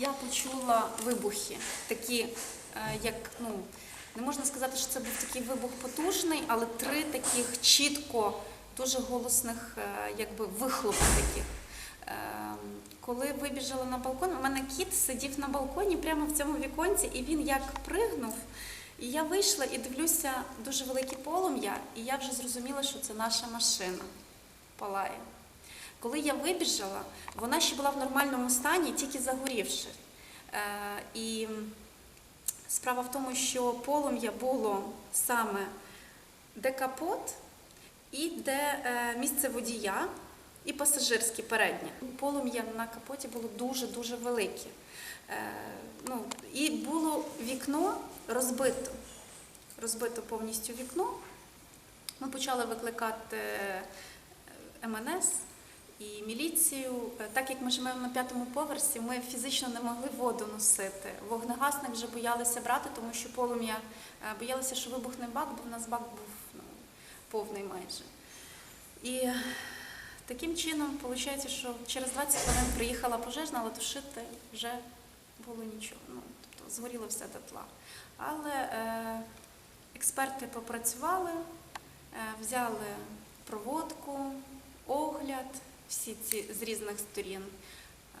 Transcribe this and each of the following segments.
я почула вибухи, такі, е, як, ну, не можна сказати, що це був такий вибух потужний, але три таких чітко, дуже голосних, е, якби вихлопи таких. Е, Коли вибіжала на балкон, у мене кіт сидів на балконі прямо в цьому віконці, і він як пригнув. І я вийшла і дивлюся дуже велике полум'я, і я вже зрозуміла, що це наша машина палає. Коли я вибіжала, вона ще була в нормальному стані, тільки загорівши. Е, і справа в тому, що полум'я було саме де капот і де е, місце водія, і пасажирське переднє. Полум'я на капоті було дуже-дуже велике. Е, ну, і було вікно розбито. Розбито повністю вікно. Ми почали викликати е, МНС і міліцію. Е, Так як ми живемо на п'ятому поверсі, ми фізично не могли воду носити. Вогнегасник вже боялися брати, тому що полум'я е, боялися, що вибухне бак, бо в нас бак був ну, повний майже. І таким чином виходить, що через 20 хвилин приїхала пожежна, але тушити вже було нічого. Ну, тобто згоріло все дотла. Але е, експерти попрацювали, е, взяли проводку, огляд, всі ці з різних сторін. Е,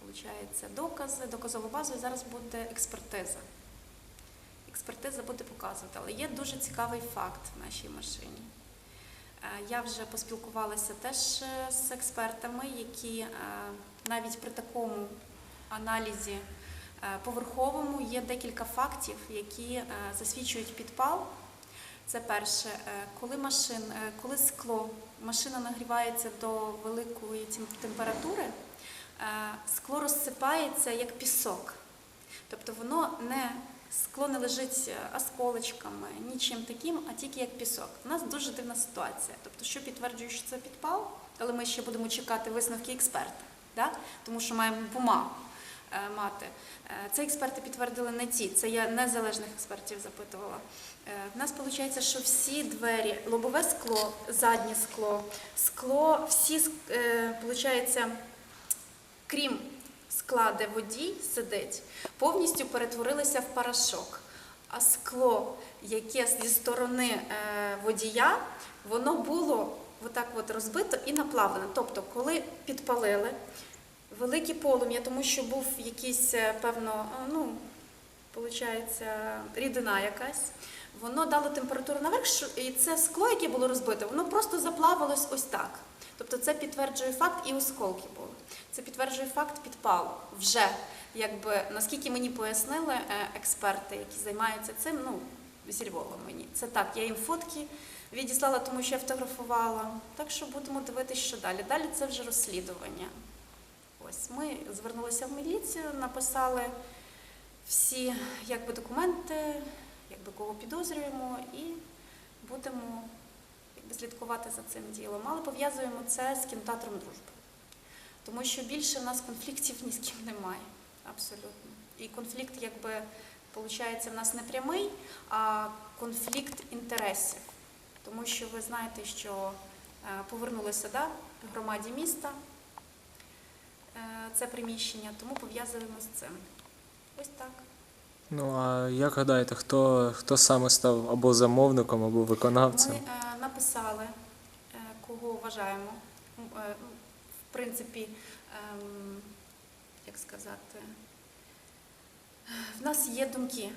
Получається, докази, доказову базу, і зараз буде експертиза. Експертиза буде показувати, але є дуже цікавий факт в нашій машині. Е, Я вже поспілкувалася теж е, з експертами, які навіть при такому аналізі поверховому є декілька фактів, які засвідчують підпал. Це перше, е, коли машин, е, коли скло, машина нагрівається до великої температури, е, скло розсипається як пісок. Тобто воно не скло не лежить осколочками, нічим таким, а тільки як пісок. У нас дуже дивна ситуація. Тобто, що підтверджує, що це підпал, але ми ще будемо чекати висновки експерта, да? тому що маємо бумагу мати. Е, Це експерти підтвердили не ті, це я незалежних експертів запитувала. Е, В нас виходить, що всі двері, лобове скло, заднє скло, скло, всі, е, виходить, крім скла, де водій сидить, повністю перетворилися в порошок. А скло, яке зі сторони е, водія, воно було отак от розбито і наплавлене. Тобто, коли підпалили велике полум'я, тому що був якийсь, е, певно, е, ну, виходить, рідина якась, воно дало температуру наверх, і це скло, яке було розбито, воно просто заплавилось ось так. Тобто це підтверджує факт, і осколки були. Це підтверджує факт підпалу. Вже якби наскільки мені пояснили е, експерти, які займаються цим, ну зі Львова мені. Це так, я їм фотки відіслала, тому що я фотографувала. Так що будемо дивитися, що далі. Далі це вже розслідування. Ось ми звернулися в міліцію, написали всі якби, документи, якби кого підозрюємо, і будемо якби, слідкувати за цим ділом. Але пов'язуємо це з кінотеатром дружби. Тому що більше в нас конфліктів ні з ким немає. Абсолютно. І конфлікт, якби, виходить, в нас не прямий, а конфлікт інтересів. Тому що ви знаєте, що е, повернулося да, громаді міста це приміщення, тому пов'язуємо з цим. Ось так. Ну а як гадаєте, хто, хто саме став або замовником, або виконавцем? Ми е, написали, е, кого вважаємо. Е, В принципі, ем, як сказати, в нас є думки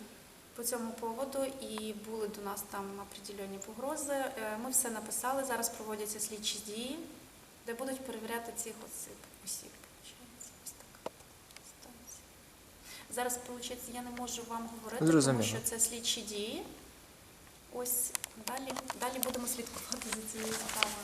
по цьому поводу, і були до нас там определені погрози. Е, Ми все написали. Зараз проводяться слідчі дії, де будуть перевіряти цих осіб. осіб виходить. Ось така ситуація. Зараз, виходить, я не можу вам говорити, Зрозуміло. тому що це слідчі дії. Ось далі, далі будемо слідкувати за цією справою.